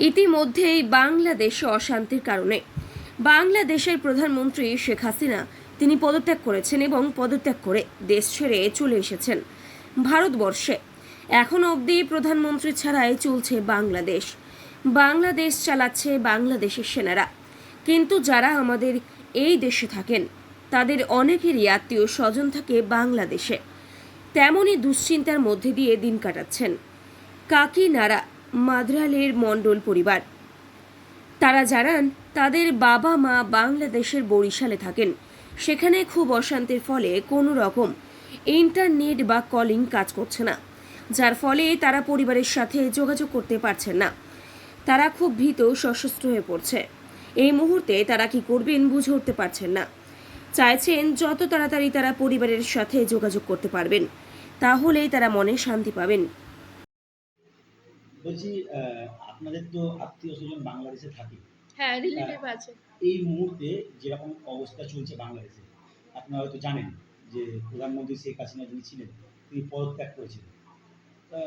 ইতিমধ্যেই বাংলাদেশে অশান্তির কারণে। বাংলাদেশের প্রধানমন্ত্রী শেখ হাসিনা, তিনি পদত্যাগ করেছেন এবং পদত্যাগ করে দেশ ছেড়ে চলে এসেছেন ভারতবর্ষে। এখন অবধি প্রধানমন্ত্রী ছাড়াই চলছে বাংলাদেশ। বাংলাদেশ চালাচ্ছে বাংলাদেশের সেনারা। কিন্তু যারা আমাদের এই দেশে থাকেন, তাদের অনেকেরই আত্মীয় স্বজন থাকে বাংলাদেশে। তেমনই দুশ্চিন্তার মধ্যে দিয়ে দিন কাটাচ্ছেন। কাকিনাড়া মাদ্রালের মণ্ডল পরিবার। তারা জানান, তাদের বাবা মা বাংলাদেশের বরিশালে থাকেন। সেখানে খুব অশান্তির ফলে কোনো রকম ইন্টারনেট বা কলিং কাজ করছে না। যার ফলে তারা পরিবারের সাথে যোগাযোগ করতে পারছেন না। তারা খুব ভীত সশস্ত্র হয়ে পড়ছে। এই মুহূর্তে তারা কি করবেন বুঝে উঠতে পারছেন না। চাইছেন যত তাড়াতাড়ি তারা পরিবারের সাথে যোগাযোগ করতে পারবেন, তাহলেই তারা মনে শান্তি পাবেন। বলছি আপনাদের তো আত্মীয় স্বজন বাংলাদেশে থাকে। হ্যাঁ রিলেটিভ আছে। এই মুহূর্তে যেরকম অবস্থা চলছে বাংলাদেশে আপনারা হয়তো জানেন যে প্রধানমন্ত্রী শেখ হাসিনা যিনি ছিলেন তিনি পদত্যাগ করেছেন তা,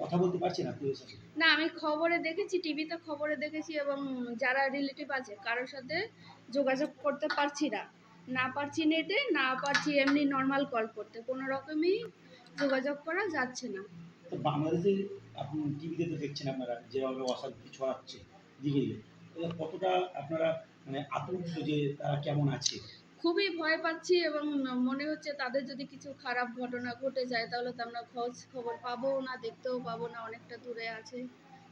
কথা বলতে পারছেন আত্মীয় সাথে? না আমি খবরে দেখেছি টিভিতে খবরে দেখেছি এবং যারা রিলেটিভ আছে কারোর সাথে যোগাযোগ করতে পারছি না। না পারছি নেটে না পারছি এমনি নর্মাল কল করতে। কোনো রকমই যোগাযোগ করা যাচ্ছে না। তো বাংলাদেশে আপনি টিভিতে তো দেখছেন আপনারা যেভাবে অশান্তি ছড়াচ্ছে দিকে দিকে কতটা আপনারা মানে আতঙ্কিত যে তারা কেমন আছে? খুবই ভয় পাচ্ছি এবং মনে হচ্ছে তাদের যদি কিছু খারাপ ঘটনা ঘটে যায় তাহলে তো আমরা খোঁজ খবর পাবো না দেখতেও পাবো না অনেকটা দূরে আছে।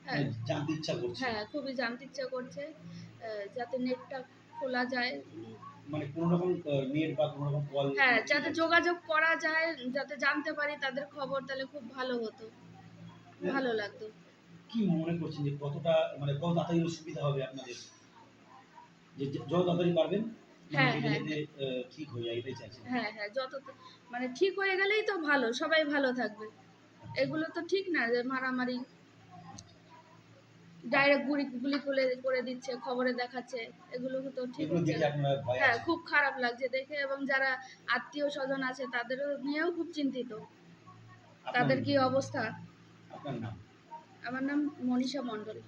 হ্যাঁ। মানে জানতে ইচ্ছা করছে। হ্যাঁ খুবই জানতে ইচ্ছা করছে যাতে নেটটা খোলা যায়। মানে কোনো রকম নেট বা কোনো রকম কল হ্যাঁ যাতে যোগাযোগ করা যায় যাতে জানতে পারি তাদের খবর তাহলে খুব ভালো হতো। ভালো লাগতো। কি মনে করছেন যে কতটা মানে কত তাড়াতাড়ি সুবিধা হবে আপনাদের? যে যত তাড়াতাড়ি পারবেন মানে হ্যাঁ, হ্যাঁ, ঠিক হয়ে যায় এটাই চাইছেন। হ্যাঁ হ্যাঁ যত মানে ঠিক হয়ে গেলেই তো ভালো সবাই ভালো থাকবে। এগুলো তো ঠিক না যে মারামারি। ডাইরেক্ট গুলি গুলি করে করে দিচ্ছে খবরে দেখাচ্ছে এগুলো তো ঠিক হ্যাঁ খুব খারাপ লাগছে দেখে এবং যারা আত্মীয় স্বজন আছে তাদেরও নিয়েও খুব চিন্তিত। তাদের কি অবস্থা? আপনার নাম? আমার নাম মনীষা মন্ডল